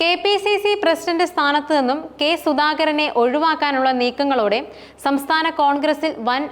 K P C C president സ്ഥാനത്ത് നിന്നും K സുധാകരനെ ഒഴിവാക്കാനുള്ള നീക്കങ്ങളോടെ സംസ്ഥാന കോൺഗ്രസിൽ വൻ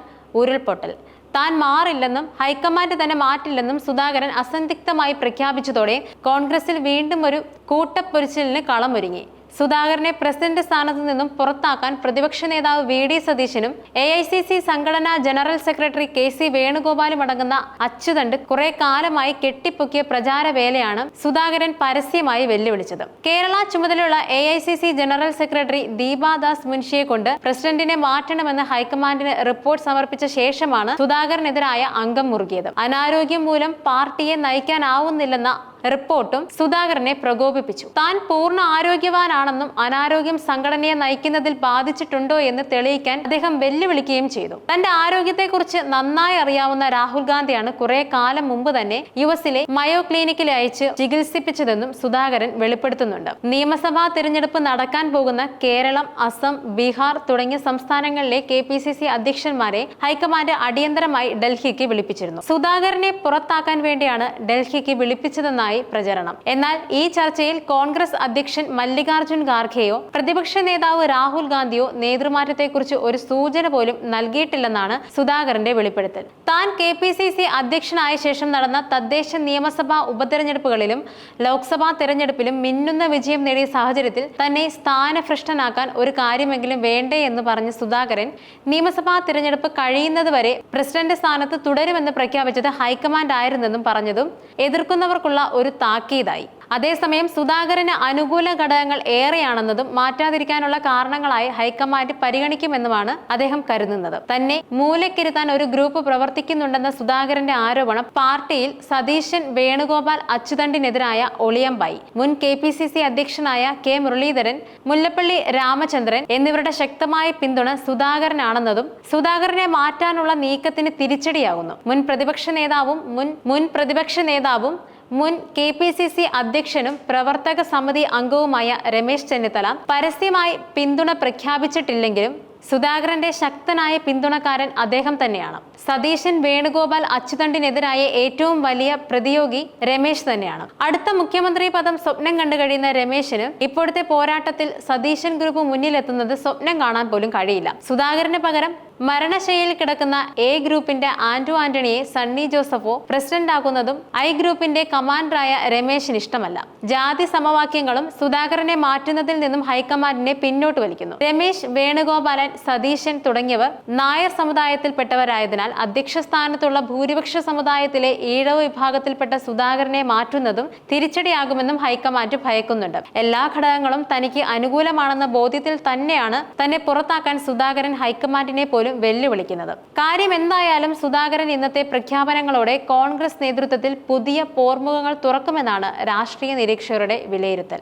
ഉരുൾപൊട്ടൽ. താൻ മാറില്ലെന്നും ഹൈക്കമാൻഡ് തന്നെ മാറ്റില്ലെന്നും സുധാകരൻ അസന്ധിഗ്ധമായി പ്രഖ്യാപിച്ചതോടെ കോൺഗ്രസിൽ വീണ്ടും ഒരു കൂട്ടപ്പൊരിച്ചിലിന് കളമൊരുങ്ങി. സുധാകരനെ പ്രസിഡന്റ് സ്ഥാനത്ത് നിന്നും പുറത്താക്കാൻ പ്രതിപക്ഷ നേതാവ് വി ഡി സതീശനും എ ഐ സി സി സംഘടനാ ജനറൽ സെക്രട്ടറി കെ സി വേണുഗോപാലും അടങ്ങുന്ന അച്ചുതണ്ട് കുറെ കാലമായി കെട്ടിപ്പൊക്കിയ പ്രചാര വേലയാണ് സുധാകരൻ പരസ്യമായി വെല്ലുവിളിച്ചത്. കേരള ചുമതലയുള്ള A I C C general secretary Deepa Das മുൻഷിയെ കൊണ്ട് പ്രസിഡന്റിനെ മാറ്റണമെന്ന് ഹൈക്കമാൻഡിന് റിപ്പോർട്ട് സമർപ്പിച്ച ശേഷമാണ് സുധാകരനെതിരായ അംഗം മുറുകിയത്. അനാരോഗ്യം മൂലം പാർട്ടിയെ നയിക്കാനാവുന്നില്ലെന്ന റിപ്പോർട്ടും സുധാകരനെ പ്രകോപിപ്പിച്ചു. താൻ പൂർണ ആരോഗ്യവാനാണെന്നും അനാരോഗ്യം സംഘടനയെ നയിക്കുന്നതിൽ ബാധിച്ചിട്ടുണ്ടോ എന്ന് തെളിയിക്കാൻ അദ്ദേഹം വെല്ലുവിളിക്കുകയും ചെയ്തു. തന്റെ ആരോഗ്യത്തെക്കുറിച്ച് നന്നായി അറിയാവുന്ന രാഹുൽ ഗാന്ധിയാണ് കുറെ കാലം മുമ്പ് തന്നെ യു എസിലെ മയോ ക്ലിനിക്കിൽ അയച്ച് ചികിത്സിപ്പിച്ചതെന്നും സുധാകരൻ വെളിപ്പെടുത്തുന്നുണ്ട്. നിയമസഭാ തിരഞ്ഞെടുപ്പ് നടക്കാൻ പോകുന്ന കേരളം അസം ബീഹാർ തുടങ്ങിയ സംസ്ഥാനങ്ങളിലെ കെ പി സി സി അധ്യക്ഷന്മാരെ ഹൈക്കമാൻഡ് അടിയന്തരമായി ഡൽഹിക്ക് വിളിപ്പിച്ചിരുന്നു. സുധാകരനെ പുറത്താക്കാൻ വേണ്ടിയാണ് ഡൽഹിക്ക് വിളിപ്പിച്ചതെന്നായി പ്രചരണം. എന്നാൽ ഈ ചർച്ചയിൽ കോൺഗ്രസ് അധ്യക്ഷൻ മല്ലികാർജുൻ ഖാർഖെയോ പ്രതിപക്ഷ നേതാവ് രാഹുൽ ഗാന്ധിയോ നേതൃമാറ്റത്തെക്കുറിച്ച് ഒരു സൂചന പോലും നൽകിയിട്ടില്ലെന്നാണ് സുധാകരന്റെ വെളിപ്പെടുത്തൽ. താൻ കെ പി സി സി അധ്യക്ഷനായ ശേഷം നടന്ന തദ്ദേശ നിയമസഭാ ഉപതെരഞ്ഞെടുപ്പുകളിലും ലോക്സഭാ തെരഞ്ഞെടുപ്പിലും മിന്നുന്ന വിജയം നേടിയ സാഹചര്യത്തിൽ തന്നെ സ്ഥാനഭ്രഷ്ടനാക്കാൻ ഒരു കാര്യമെങ്കിലും വേണ്ടേ എന്ന് പറഞ്ഞ സുധാകരൻ നിയമസഭാ തിരഞ്ഞെടുപ്പ് കഴിയുന്നതുവരെ പ്രസിഡന്റ് സ്ഥാനത്ത് തുടരുമെന്ന് പ്രഖ്യാപിച്ചത് ഹൈക്കമാൻഡ് ആയിരുന്നെന്നും പറഞ്ഞതും എതിർക്കുന്നവർക്കുള്ള ഒരു താക്കീതായി. അതേസമയം സുധാകരന് അനുകൂല ഘടകങ്ങൾ ഏറെയാണെന്നതും മാറ്റാതിരിക്കാനുള്ള കാരണങ്ങളായി ഹൈക്കമാൻഡ് പരിഗണിക്കുമെന്നുമാണ് അദ്ദേഹം കരുതുന്നത്. തന്നെ മൂലക്കിരുത്താൻ ഒരു ഗ്രൂപ്പ് പ്രവർത്തിക്കുന്നുണ്ടെന്ന സുധാകരന്റെ ആരോപണം പാർട്ടിയിൽ സതീശൻ വേണുഗോപാൽ അച്യുതണ്ടിനെതിരായ ഒളിയമ്പായി. മുൻ കെ പി സി സി അധ്യക്ഷനായ കെ മുരളീധരൻ മുല്ലപ്പള്ളി രാമചന്ദ്രൻ എന്നിവരുടെ ശക്തമായ പിന്തുണ സുധാകരനാണെന്നതും സുധാകരനെ മാറ്റാനുള്ള നീക്കത്തിന് തിരിച്ചടിയാകുന്നു. മുൻ പ്രതിപക്ഷ നേതാവും മുൻ മുൻ പ്രതിപക്ഷ നേതാവും മുൻ കെ പി സി സി അധ്യക്ഷനും പ്രവർത്തക സമിതി അംഗവുമായ രമേശ് ചെന്നിത്തല പരസ്യമായി പിന്തുണ പ്രഖ്യാപിച്ചിട്ടില്ലെങ്കിലും സുധാകരന്റെ ശക്തനായ പിന്തുണക്കാരൻ അദ്ദേഹം തന്നെയാണ്. സതീശൻ വേണുഗോപാൽ അച്ചുതണ്ടിനെതിരായ ഏറ്റവും വലിയ പ്രതിയോഗി രമേശ് തന്നെയാണ്. അടുത്ത മുഖ്യമന്ത്രി പദം സ്വപ്നം കണ്ടു കഴിയുന്ന രമേശിന് ഇപ്പോഴത്തെ പോരാട്ടത്തിൽ സതീശൻ ഗ്രൂപ്പ് മുന്നിലെത്തുന്നത് സ്വപ്നം കാണാൻ പോലും കഴിയില്ല. സുധാകരന് പകരം മരണശൈലിയിൽ കിടക്കുന്ന എ ഗ്രൂപ്പിന്റെ ആന്റോ ആന്റണിയെ സണ്ണി ജോസഫോ പ്രസിഡന്റ് ആകുന്നതും ഐ ഗ്രൂപ്പിന്റെ കമാൻഡറായ രമേശിന് ഇഷ്ടമല്ല. ജാതി സമവാക്യങ്ങളും സുധാകരനെ മാറ്റുന്നതിൽ നിന്നും ഹൈക്കമാൻഡിനെ പിന്നോട്ട് വലിക്കുന്നു. രമേശ് വേണുഗോപാലൻ സതീശൻ തുടങ്ങിയവർ നായർ സമുദായത്തിൽപ്പെട്ടവരായതിനാൽ അധ്യക്ഷ സ്ഥാനത്തുള്ള ഭൂരിപക്ഷ സമുദായത്തിലെ ഈഴവ വിഭാഗത്തിൽപ്പെട്ട സുധാകരനെ മാറ്റുന്നതും തിരിച്ചടിയാകുമെന്നും ഹൈക്കമാൻഡ് ഭയക്കുന്നുണ്ട്. എല്ലാ ഘടകങ്ങളും തനിക്ക് അനുകൂലമാണെന്ന ബോധ്യത്തിൽ തന്നെയാണ് തന്നെ പുറത്താക്കാൻ സുധാകരൻ ഹൈക്കമാൻഡിനെ പോലും വെല്ലുവിളിക്കുന്നത്. കാര്യം എന്തായാലും സുധാകരൻ ഇന്നത്തെ പ്രഖ്യാപനങ്ങളോടെ കോൺഗ്രസ് നേതൃത്വത്തിൽ പുതിയ പോർമുഖങ്ങൾ തുറക്കുമെന്നാണ് രാഷ്ട്രീയ നിരീക്ഷകരുടെ വിലയിരുത്തൽ.